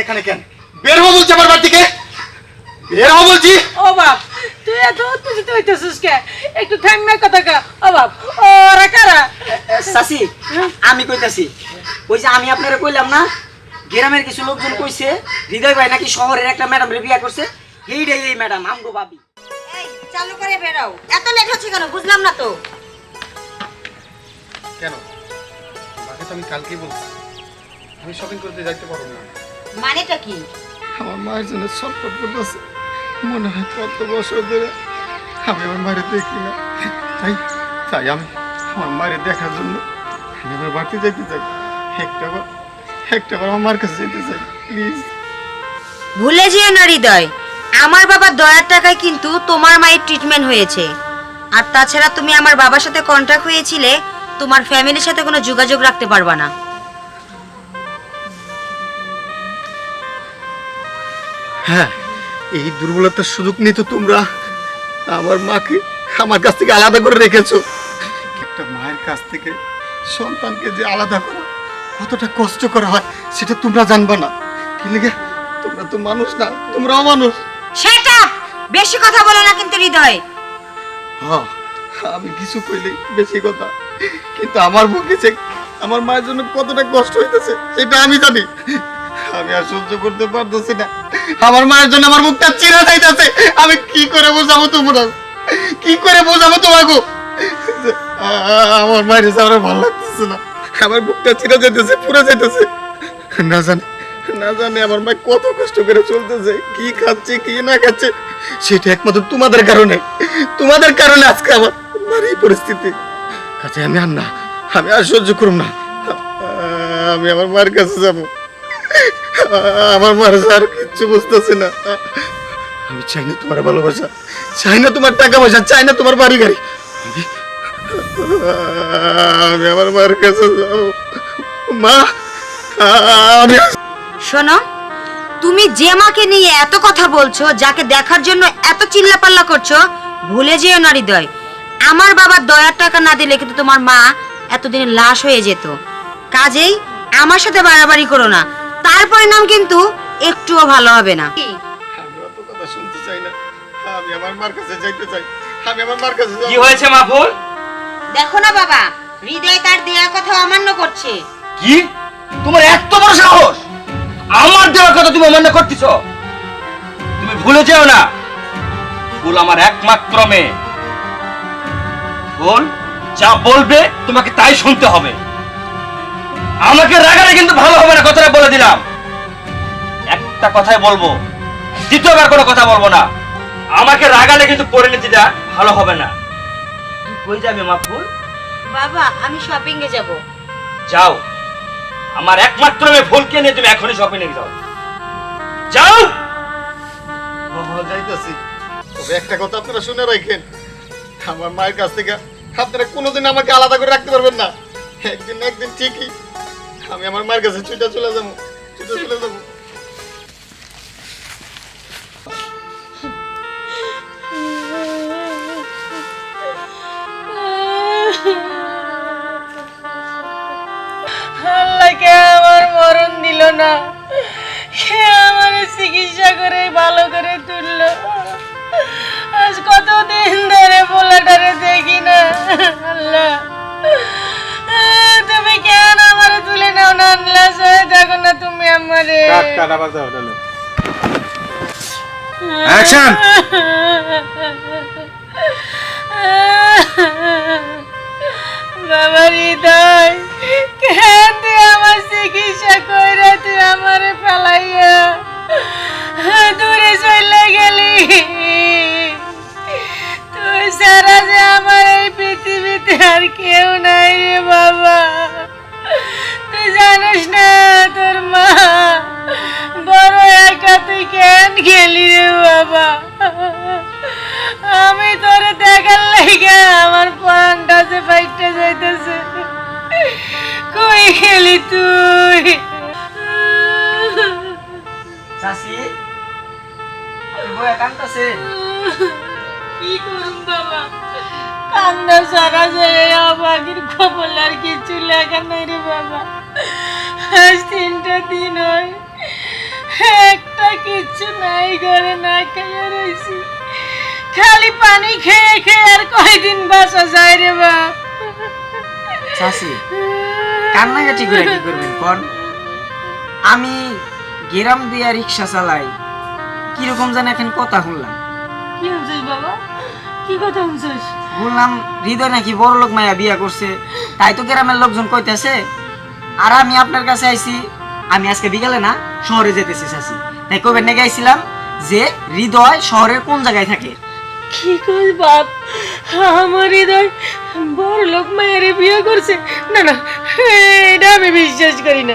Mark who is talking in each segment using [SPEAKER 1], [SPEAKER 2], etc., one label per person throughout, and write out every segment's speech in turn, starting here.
[SPEAKER 1] এখানে কেন? বের হো বলছি আমার বাড়ি থেকে। বের হো বলছি।
[SPEAKER 2] ও বাপ তুই এত উত্তেজিত হইতেছিস কে? একটু কথা কা? ও বাপ ওরা কারা?
[SPEAKER 3] চাচি আমি কইতাছি ওই যে আমি আপনারা কইলাম না গ্রামের কিছু লোকজন কইছে হৃদয় ভাই নাকি শহরের একটা ম্যাডাম বিয়া করছে এইটাই এই ম্যাডাম আমগো ভাবি।
[SPEAKER 4] এই চালু করে বেরাও এত লেট হচ্ছে কেন? বুঝলাম না তো।
[SPEAKER 1] কেন? তো আমি কালকেই বলছি। আমি শপিং করতে যাইতে পারব না।
[SPEAKER 4] মানেটা কি?
[SPEAKER 1] আমার মায়ের জন্য করতেছে মনে হয় কত বছর ধরে আমি আমার মায়ের দেখি না। তাই তাই আমি আমার মায়ের দেখার জন্য আমি আমার বাড়িতে যাইতে চাই। একটা বার একটা বার আমার কাছে যেতে চাই প্লিজ
[SPEAKER 4] ভুলে যেও না হৃদয়। আমার বাবার দয়ার টাকায় কিন্তু তোমার মায়ের ট্রিটমেন্ট হয়েছে। আর তাছাড়া তুমি আমার বাবার সাথে কন্ট্যাক্ট হয়েছিলে তোমার ফ্যামিলির সাথে কোনো যোগাযোগ রাখতে পারবা না।
[SPEAKER 1] হ্যাঁ এই দুর্বলতার সুযোগ নিয়ে তো তোমরা আমার মাকে আমার কাছ থেকে আলাদা করে রেখেছো। একটা মায়ের কাছ থেকে সন্তানকে যে আলাদা করা কতটা কষ্ট করা হয় সেটা তোমরা জানবা না। কি লেগে? তোমরা তো মানুষ না তোমরাও মানুষ।
[SPEAKER 4] সেট বেশি কথা বলো না কিন্তু হৃদয়।
[SPEAKER 1] হ্যাঁ আমি কিছু কইলেই বেশি কথা কিন্তু আমার বুকে যে আমার মায়ের জন্য কতটা কষ্ট হইতেছে সেটা আমি জানি। আমি আর সহ্য করতে পারতেছি না। আমার মায়ের জন্য আমার মুখটা চিরা যাইতেছে। আমি কি করে বোঝাবো তোমরা? কি করে বোঝাবো তোমাকে আমার মায়ের আমার ভালো লাগতেছে না। আমার বুকটা চিরা যাইতেছে পুরো যাইতেছে। না জানি না জানি আমার মা কত কষ্ট করে চলতেছে কি খাচ্ছে কি না খাচ্ছে। সেটা একমাত্র তোমাদের কারণে। তোমাদের কারণে আজকে আমার আমার এই পরিস্থিতি। কাছে আমি আর না আমি আর সহ্য করব না। আমি আমার মার কাছে যাব। আমার মার আর কিচ্ছু বুঝতেছে না। আমি চাই না তোমার ভালোবাসা, চাই না তোমার টাকা পয়সা, চাই না তোমার বাড়ি গাড়ি। আমি- আমি আমার মার কাছে যাব। মা, আমি
[SPEAKER 4] শোনো, তুমি যে মাকে নিয়ে এত কথা বলছো, যাকে দেখার জন্য এত চিল্লাপাল্লা করছ, ভুলে যেও না হৃদয়। আমার বাবার দয়ার টাকা না দিলে কিন্তু তোমার মা এতদিনে লাশ হয়ে যেত। কাজেই আমার সাথে বাড়াবাড়ি করো না। তার পরিণাম কিন্তু একটুও ভালো হবে না।
[SPEAKER 1] আমি অত কথা শুনতে চাই না। আমি আমার মার কাছে যাইতে চাই। আমি আমার মার কাছে
[SPEAKER 3] কি হয়েছে
[SPEAKER 4] দেখো না বাবা হৃদয় তার দেয়া কথা অমান্য করছে।
[SPEAKER 3] কি? তোমার এত বড় সাহস? আমার দেওয়ার কথা তুমি অমান্য করতেছ? তুমি ভুলে যেও না। ফুল আমার একমাত্র মেয়ে। ফুল যা বলবে তোমাকে তাই শুনতে হবে। আমাকে রাগালে কিন্তু ভালো হবে না কথাটা বলে দিলাম। একটা কথাই বলব দ্বিতীয়বার কোনো কথা বলব না। আমাকে রাগালে কিন্তু পরিণতিটা ভালো হবে না। তুই কই যাবে মা ফুল
[SPEAKER 4] বাবা আমি শপিং এ যাব।
[SPEAKER 3] যাও। আমার একমাত্র মেয়ে ফুলকে নিয়ে তুমি এখনই শপিং এ যাও। যাও!
[SPEAKER 1] যাইতেছি। তবে একটা কথা আপনারা শুনে রাখেন আমার মায়ের কাছ থেকে আপনারা কোনোদিন আমাকে আলাদা করে রাখতে পারবেন না। একদিন একদিন ঠিকই আমি আমার মায়ের কাছে ছুটে চলে যাব, ছুটে চলে যাব।
[SPEAKER 2] আল্লাহকে আমার মরণ দিল না। কে আমার চিকিৎসা করে ভালো করে তুললো। আজ কতদিন ধরে পোলাটারে দেখি আল্লাহ, তুমি কেন আমারে তুলে নাও না আল্লাহ সহায় দেখো না তুমি আমারে।
[SPEAKER 5] অ্যাকশন
[SPEAKER 2] বাবা হৃদয় কেন তুই আমার চিকিৎসা কইরা তুই আমারে ফেলাইয়া দূরে চলে গেলি। তুই সারা যে আমার এই পৃথিবীতে আর কেউ নাই রে বাবা। তুই কেন গেলি রে বাবা? আমি তোরে দেখার লাগে আমার প্রাণটা যে ফাইটে যাইতেছে। কই গেলি তুই?
[SPEAKER 3] বয়ে কান্তাছে
[SPEAKER 2] কি করুন বাবা? কান্না সারা যায় বাকির খবর আর কিছু লেখা নাই রে বাবা। আজ তিনটা দিন হয়। কিচ্ছু নাই ঘরে না খেয়ে রয়েছি খালি পানি খেয়ে খেয়ে আর কয়দিন বাসা যায় রে বাপ।
[SPEAKER 6] চাষি কান্নাকাটি করে কি করবেন কন? আমি গেরাম দিয়া রিক্সা চালাই কীরকম যেন এখন কথা শুনলাম।
[SPEAKER 2] কি হয়েছিস বাবা? কি কথা হয়েছিস
[SPEAKER 6] বললাম হৃদয় নাকি বড় লোক মায়া বিয়া করছে তাই তো গ্রামের লোকজন কইতেছে আর আমি আপনার কাছে আইছি আমি আজকে বিকালে না শহরে যেতেছি চাষি তাই কবের নাকি আইছিলাম যে হৃদয় শহরের কোন জায়গায় থাকে?
[SPEAKER 2] কি কর বাপ? আমার হৃদয় বড় লোক মায়ের বিয়ে করছে। না না এটা আমি বিশ্বাস করি না।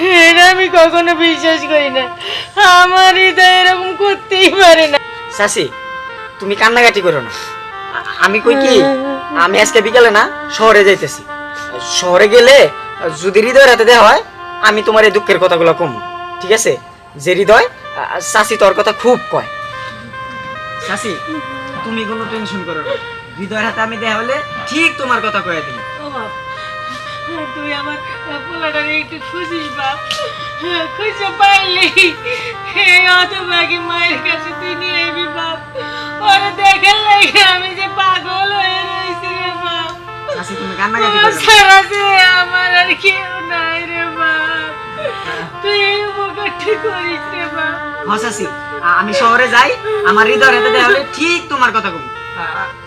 [SPEAKER 2] এটা আমি কখনো বিশ্বাস করি না। আমার হৃদয় এরকম করতেই পারে না।
[SPEAKER 6] চাষি তুমি কান্নাকাটি করো না। আ- আমি কই কি? আমি আজকে বিকালে না শহরে যাইতেছি। শহরে গেলে যদি হৃদয়ের হাতে দেওয়া হয় আমি তোমার এই দুঃখের কথাগুলো কম, ঠিক আছে? যে হৃদয় চাষি তোর কথা খুব কয়। চাষি তুমি কোনো টেনশন করো না। হৃদয়ের হাতে আমি দেওয়া হলে ঠিক তোমার কথা কয়ে দিই
[SPEAKER 2] আমি যে পাগল হয়ে
[SPEAKER 6] চাষি তুমি কান্নাকাটি করো।
[SPEAKER 2] ছাড়া যে আমার আর কেউ নাই রে বাপ তুই উপকারটি করিস রে বাপ
[SPEAKER 6] হ্যাঁ চাষি আমি শহরে যাই আমার হৃদয়ের হাতে দেওয়া হলে ঠিক তোমার কথা কম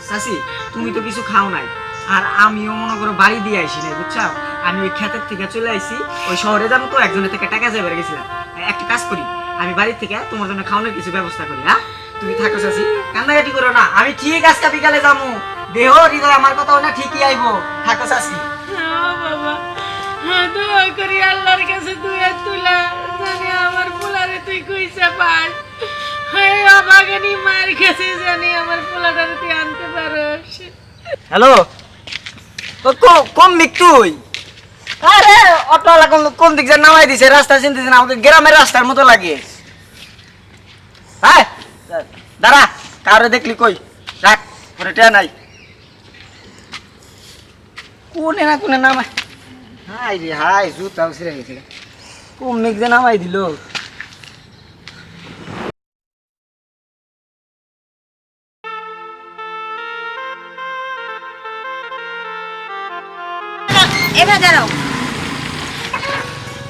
[SPEAKER 6] চাষি তুমি তো কিছু খাও নাই। আর আমিও মনে করো বাড়ি দিয়ে আইসি নাই বুঝছ? আমি ওই ক্ষেতের থেকে চলে আইছি ওই শহরে যাব তো একজনের থেকে টাকা যাবে গেছিলাম। একটা কাজ করি আমি বাড়ির থেকে তোমার জন্য খাওয়ানোর কিছু ব্যবস্থা করি হ্যাঁ? তুমি থাকো চাষি কান্নাকাটি করো না আমি ঠিক আজকে বিকালে যাব। দেহ হৃদয় আমার কথাও না ঠিকই আইবো। থাকো চাষি
[SPEAKER 2] হ্যাঁ বাবা। হ্যাঁ দোয়া করি আল্লাহর কাছে দুয়ে তুলা জানি আমার পোলারে তুই কইছে পাস। অবাগানি মায়ের কাছে জানি আমার পোলাটারে তুই আনতে পারস।
[SPEAKER 6] হ্যালো? কোন দিক তুই? আরে অটোওয়ালা কোন কোন দিক দিয়ে নামাই দিছে রাস্তা চিনতেছে না আমাকে গ্রামের রাস্তার মতো লাগে। হ্যাঁ দাঁড়া কারে দেখলি কই? রাখ পরে টেয়া নাই কোনে না কোনে নামাই হাই রে হাই জুতাও ছিঁড়ে গেছে কোন দিক দিয়ে নামাই দিল।
[SPEAKER 4] এবার দাঁড়াও।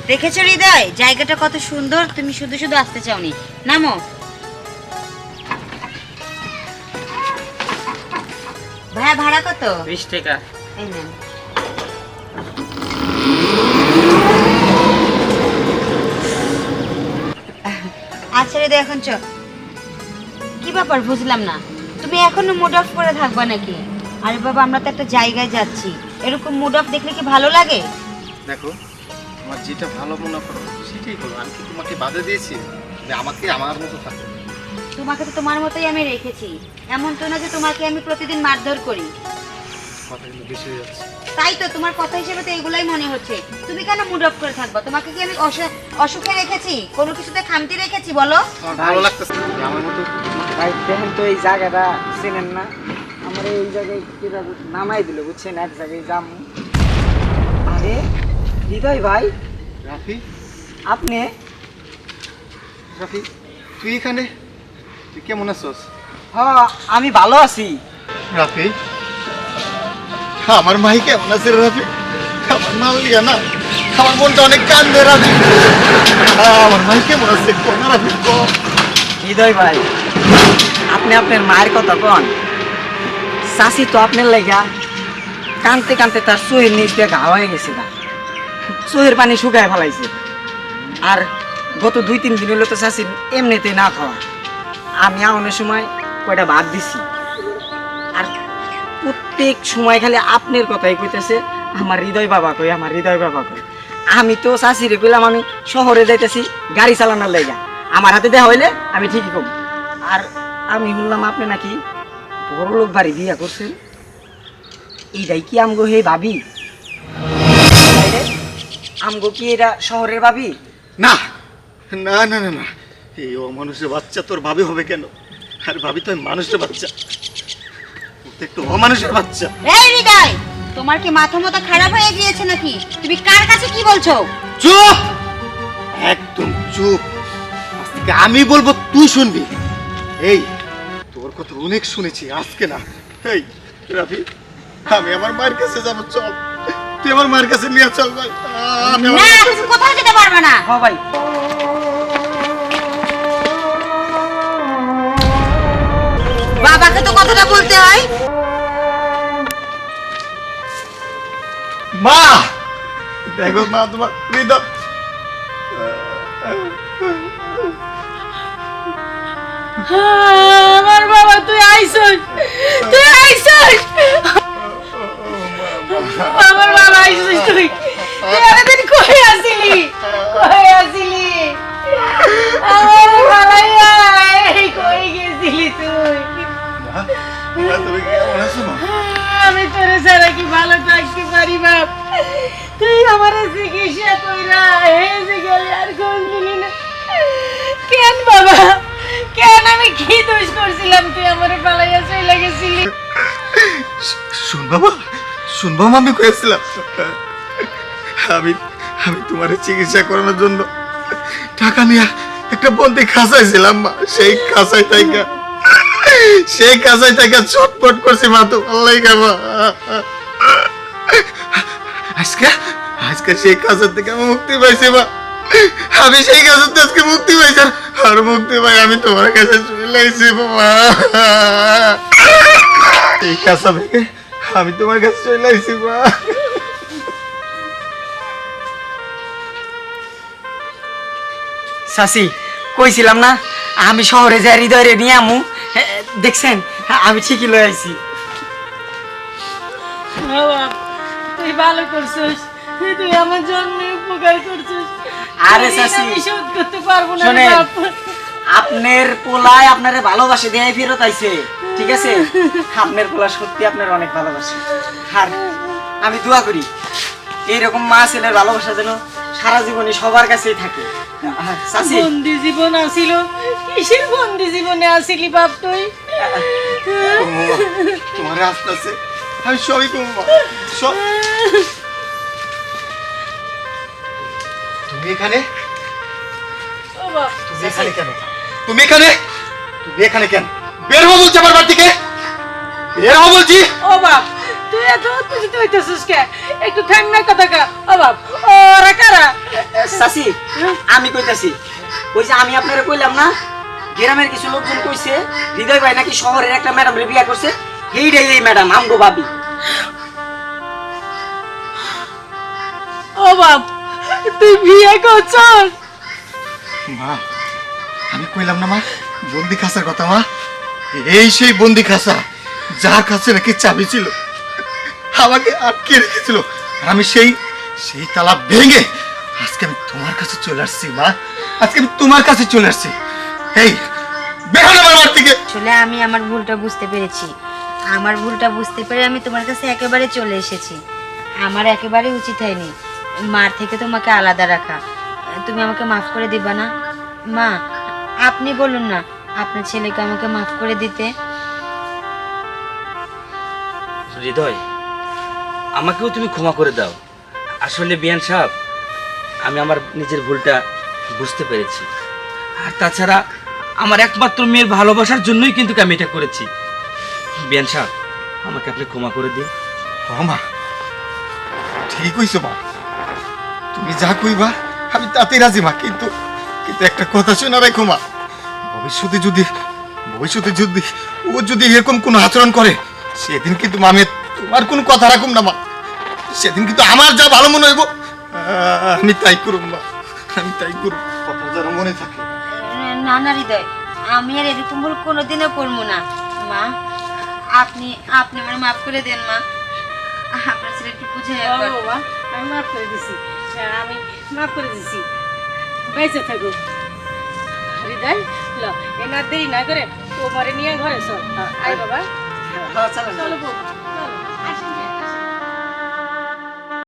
[SPEAKER 4] দেখেছ হৃদয়? জায়গাটা কত সুন্দর তুমি শুধু শুধু আসতে চাওনি। নামো। ভাড়া ভাড়া কত?
[SPEAKER 6] বিশ টাকা।
[SPEAKER 4] এই নেন। আচ্ছা রে এখন চ। কি ব্যাপার বুঝলাম না। তুমি এখনও মুড অফ করে থাকবা নাকি? আরে বাবা আমরা তো একটা জায়গায় যাচ্ছি। এরকম মুড অফ দেখলে কি ভালো লাগে?
[SPEAKER 1] দেখো আমার যেটা ভালো মনে করো সেটাই করো। আমি কি তোমাকে বাধা দিয়েছি? যে আমাকে আমার মতো থাকো।
[SPEAKER 4] তোমাকে তো তোমার মতোই আমি রেখেছি। এমন তো না যে তোমাকে আমি প্রতিদিন মারধর করি।
[SPEAKER 1] কথা কিন্তু বেশি হয়ে যাচ্ছে।
[SPEAKER 4] তাই তো তোমার কথা হিসেবে তো এগুলাই মনে হচ্ছে। তুমি কেন মুড অফ করে থাকবা? তোমাকে কি আমি অসু- অসুখে রেখেছি? কোনো কিছুতে খামতি রেখেছি বলো?
[SPEAKER 1] ভালো লাগতেছে। আমার মতো
[SPEAKER 6] ভাই দেখেন তো এই জায়গাটা চেনেন না? আমার এই জায়গায় নামাই দিল বুঝছেন? এক জায়গায় যাম। আরে হৃদয় ভাই।
[SPEAKER 1] রাফি?
[SPEAKER 6] আপনি?
[SPEAKER 1] রাফি তুই এখানে? তুই কেমন আছোস?
[SPEAKER 6] হ্যাঁ আমি ভালো আছি।
[SPEAKER 1] রাফি? আমার মাই কেমন আছে রাফি আমার মা লিয়া না, আমার মনটা অনেক কান্দে রাফি আমার মাই কেমন আছে কোন রাফি
[SPEAKER 6] হৃদয় ভাই, আপনি আপনার মায়ের কথা কন। চাষি তো আপনার লেগা কানতে কানতে তার চোহের নিচ দিয়ে ঘা হয়ে গেছে না পানি শুকায় ফেলাইছে। আর গত দুই, তিন দিন হলো তো চাষি এমনিতে না খাওয়া। আমি আউনের সময় কয়টা ভাত দিছি। আর প্রত্যেক সময় খালি আপনার কথাই কইতেছে, আমার হৃদয় বাবা কই, আমার হৃদয় বাবা কই। আমি তো চাষিরে কইলাম, আমি শহরে যাইতেছি, গাড়ি চালানোর লেগা আমার হাতে দেওয়া হইলে আমি ঠিকই কম। আর আমি শুনলাম আপনি নাকি বড় লোক বাড়ি বিয়া করছেন। এইটাই কি আমগো হে ভাবি? আমগো কি এটা শহরের ভাবি?
[SPEAKER 1] না না না না না। এই অমানুষের বাচ্চা তোর ভাবি হবে কেন? আর ভাবি তো মানুষের বাচ্চা। একটু অমানুষের বাচ্চা।
[SPEAKER 4] এই হৃদয় তোমার কি মাথা মতো খারাপ হয়ে গিয়েছে নাকি? তুমি কার কাছে কি বলছো?
[SPEAKER 1] চুপ! একদম চুপ। আমি বলব তুই শুনবি। এই তোর কথা অনেক শুনেছি আজকে না। এই রাফি আমি আমার মায়ের কাছে যাব চল। তুই আমার মায়ের কাছে নিয়ে চল ভাই। আমি আমার
[SPEAKER 4] না তুমি কোথাও যেতে পারবে না।
[SPEAKER 6] হ ভাই।
[SPEAKER 4] বাবাকে তো কথাটা বলতে হয়।
[SPEAKER 1] মা! দেখো মা তোমার হৃদয়।
[SPEAKER 2] আমার বাবা তুই আইসস তুই আইসস আমার বাবা আইসস তুই। তুই এতদিন কই আসিলি? কই আসিলি? আমার বাবাইয়া এই কই গেছিলি তুই?
[SPEAKER 1] মা, মা, তুমি কেমন আছো মা?
[SPEAKER 2] আমি তোরে ছাড়া কি ভালো থাকতে পারি, বাপ? তুই আমার চিকিৎসা কইরা এই যে আর খোঁজ নিলি না। কেন, বাবা? কেন আমি কি দোষ করছিলাম? তুই আমার পালাইয়া চলে গেছিলি।
[SPEAKER 1] শুন বাবা শুন বাবা, আমি কয়েছিলাম আমি আমি তোমার চিকিৎসা করানোর জন্য টাকা নিয়ে একটা বন্দি খাঁচায় ছিলাম, মা। সেই খাঁচায় তাইকা সেই চটপট করছি, মা আজকে আজকে সেই কাজের থেকে মুক্তি পাইছি, মা। আমি সেই কাজের আজকে মুক্তি পাইছি, আর- মুক্তি পাই আমি তোমার কাছে চলে আইছি, মা। এই থেকে আমি তোমার কাছে চলে আইছি, মা।
[SPEAKER 6] চাচি কইছিলাম না, আমি শহরে যাই, হৃদয়ে নিয়ে আমু। দেখছেন? আমি ঠিকই লই আইছি।
[SPEAKER 2] বাবা তুই ভালো করছিস। তুই আমার জন্মে উপকার করছিস।
[SPEAKER 6] আরে চাচি,
[SPEAKER 2] আমি শোধ করতে পারব না
[SPEAKER 6] আপনার পোলায় আপনারে ভালোবাসে দিয়ে ফেরত আইছে। ঠিক আছে? আপনার পোলা সত্যি আপনার অনেক ভালোবাসে। আর আমি দোয়া করি এইরকম মা ছেলের ভালোবাসা যেন সারা জীবনই সবার কাছেই থাকে।
[SPEAKER 2] বন্দি জীবন আসিল কিসের বন্দি জীবনে আসিলি বাপ তুই?
[SPEAKER 1] তোমার আস্তে আস্তে আমি সবই করব মা। সব। তুমি এখানে? তুমি এখানে কেন? তুমি এখানে? তুমি এখানে কেন? বের হব বলছি আমার বাড়ি থেকে। বের হব বলছি।
[SPEAKER 2] ও বাপ তুই এত উত্তেজিত হইতেছিস কে? একটু থাম না কথা কা? ও বাপ ওরা কারা?
[SPEAKER 6] চাচি আমি কইতাছি। ওই যে আমি আপনারা কইলাম না? গ্রামের কিছু লোকজন কইছে হৃদয় ভাই নাকি শহরের একটা ম্যাডাম রে বিয়া করছে এইটাই এই ম্যাডাম আমগো ভাবি।
[SPEAKER 2] ও বাপ তুই বিয়ে করছস?
[SPEAKER 1] মা আমি কইলাম না মা বন্দি খাসার কথা মা। এই সেই বন্দি খাসা যার কাছে নাকি চাবি ছিল আমাকে আটকে রেখেছিল আর আমি সেই সেই তালা ভেঙে আজকে আমি তোমার কাছে চলে আসছি মা। আজকে আমি তোমার কাছে চলে আসছি। এই বেরো আমার বাড়ি থেকে।
[SPEAKER 4] আসলে আমি আমার ভুলটা বুঝতে পেরেছি। আমার ভুলটা বুঝতে পেরে আমি তোমার কাছে একেবারে চলে এসেছি। আমার একেবারে উচিত হয়নি। মার থেকে তোমাকে আলাদা রাখা। তুমি আমাকে মাফ করে দিবা না? মা আপনি বলুন না আপনার ছেলেকে আমাকে মাফ করে দিতে।
[SPEAKER 3] হৃদয় আমাকেও তুমি ক্ষমা করে দাও। আসলে বিয়ান সাহেব আমি আমার নিজের ভুলটা বুঝতে পেরেছি। আর তাছাড়া আমার একমাত্র মেয়ের ভালোবাসার জন্যই কিন্তু আমি এটা করেছি। বিয়ান সাহেব, আমাকে আপনি ক্ষমা করে দিন।
[SPEAKER 1] ও মা ঠিক হইছো মা। তুমি যা কইবা, আমি তাতে রাজি মা, কিন্তু কিন্তু একটা কথা শোনা রাখো মা। ভবিষ্যতে যদি ভবিষ্যতে যদি ও যদি এরকম কোনো আচরণ করে, সেদিন কিন্তু মা, আমি তোমার কোনো কথা রাখুম না মা। সেদিন কিন্তু আমার যা ভালো মনে হইব আমি তাই করুম মা, আমি তাই করুম। কথা যেন মনে থাকে।
[SPEAKER 4] না না হৃদয় আমি আর এরকম ভুল কোনোদিনও করব না। মা আপনি আপনি আমার মাফ করে দেন মা। আপনার ছেলে একটু বুঝে
[SPEAKER 2] বাবা আমি মাফ করে দিছি। হ্যাঁ, আমি মাফ করে দিছি। বেঁচে থাকো। হৃদয় ল এনার দেরি না করে তোমারে নিয়ে ঘরে চল। আয় বাবা।
[SPEAKER 6] হ্যাঁ,
[SPEAKER 2] চলো।